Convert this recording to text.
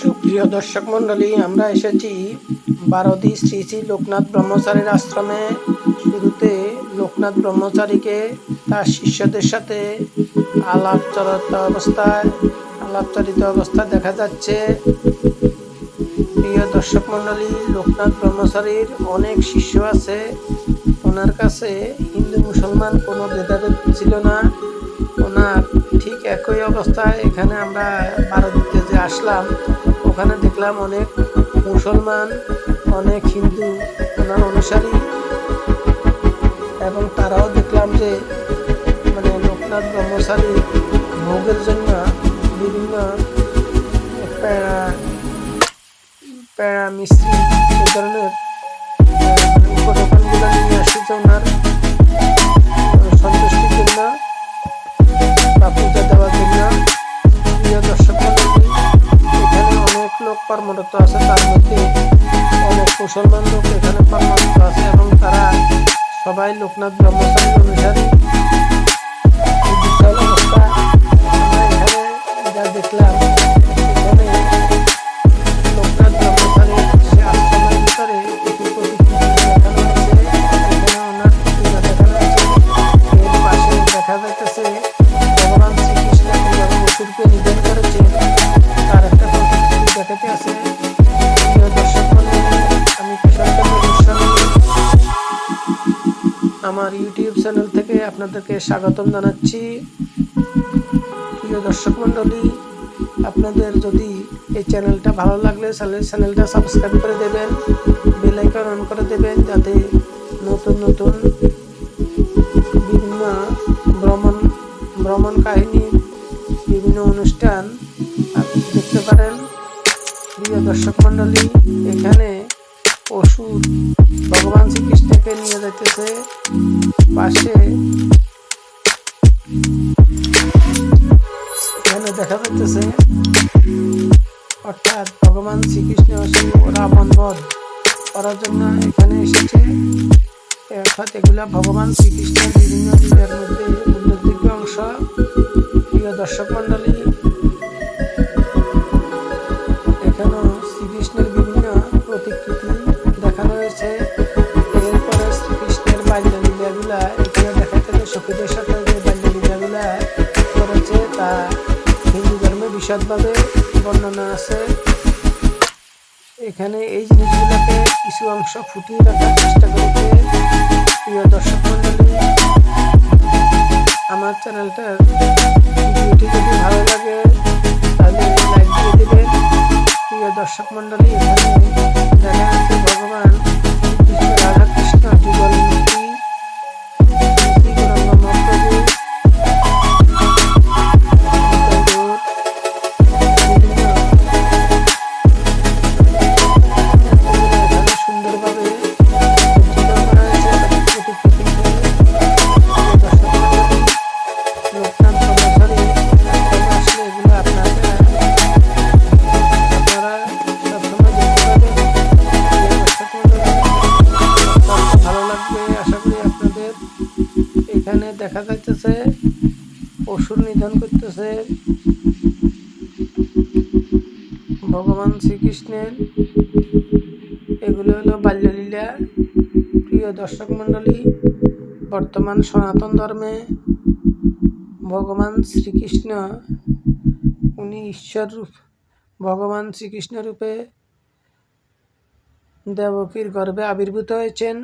সুপ্রিয় দর্শক মণ্ডলী, আমরা এসেছি বারদি শ্রী শ্রী লোকনাথ ব্রহ্মচারীর আশ্রমে। শুরুতে লোকনাথ ব্রহ্মচারীকে তার শিষ্যদের সাথে আলাপচারিত অবস্থায় আলাপচারিত অবস্থায় দেখা যাচ্ছে। প্রিয় দর্শক মণ্ডলী, লোকনাথ ব্রহ্মচারীর অনেক শিষ্য আছে। ওনার কাছে হিন্দু মুসলমান কোনো ভেদাভেদ ছিল না। ওনার ঠিক একই অবস্থায় এখানে আমরা ভারতীতে যে আসলাম। ওখানে দেখলাম অনেক মুসলমান, অনেক হিন্দু ওনার অনুসারী। এবং তারাও দেখলাম যে মানে লোকনাথ ব্রহ্মচারী ভোগের জন্য বিভিন্ন প্যাড়া প্যাড়া মিস্ত্রি এই ধরনের উপকরণগুলো নিয়ে আসছে ওনার সন্তুষ্টির জন্য। মুসলমান লোক এখানে আছে এবং সবাই লোকনাথ ব্রহ্মচারী আমার ইউটিউব চ্যানেল থেকে আপনাদেরকে স্বাগতম জানাচ্ছি। প্রিয় দর্শক মণ্ডলী, আপনাদের যদি এই চ্যানেলটা ভালো লাগলে তাহলে চ্যানেলটা সাবস্ক্রাইব করে দেবেন, বেল আইকন অন করে দেবেন যাতে নতুন নতুন বিভিন্ন ভ্রমণ ভ্রমণ কাহিনী, বিভিন্ন অনুষ্ঠান দেখতে পারেন। প্রিয় দর্শক মণ্ডলী, এখানে অসুর ভগবান শ্রীকৃষ্ণকে নিয়ে যাইতেছে। পাশে এখানে দেখা যাচ্ছে অর্থাৎ ভগবান শ্রীকৃষ্ণ রাবণ বধ করার জন্য এখানে এসেছে। অর্থাৎ এগুলা ভগবান শ্রীকৃষ্ণের বিভিন্ন লীলার মধ্যে উল্লেখযোগ্য অংশ। প্রিয় দর্শক মণ্ডলী দেখা সাথে যে করেছে তা হিন্দু ধর্মে বিশদভাবে বর্ণনা আছে। এখানে এই জিনিসগুলোকে কিছু অংশ ফুটিয়ে রাখার চেষ্টা করেছে। প্রিয় দর্শক মণ্ডলী, আমার চ্যানেলটার ভিডিওটি যদি ভালো লাগে, তাহলে লাইক দিয়ে দেবেন। প্রিয় দর্শক মণ্ডলী, এখানে দেখা যাচ্ছে ভগবান দেখা যাইতেছে অসুর নিধন করতেছে। ভগবান শ্রীকৃষ্ণের, এগুলো হলো বাল্যলীলা। প্রিয় দর্শক মণ্ডলী, বর্তমান সনাতন ধর্মে ভগবান শ্রীকৃষ্ণ, উনি ঈশ্বর রূপ, ভগবান শ্রীকৃষ্ণ রূপে দেবকীর গর্ভে আবির্ভূত হয়েছেন।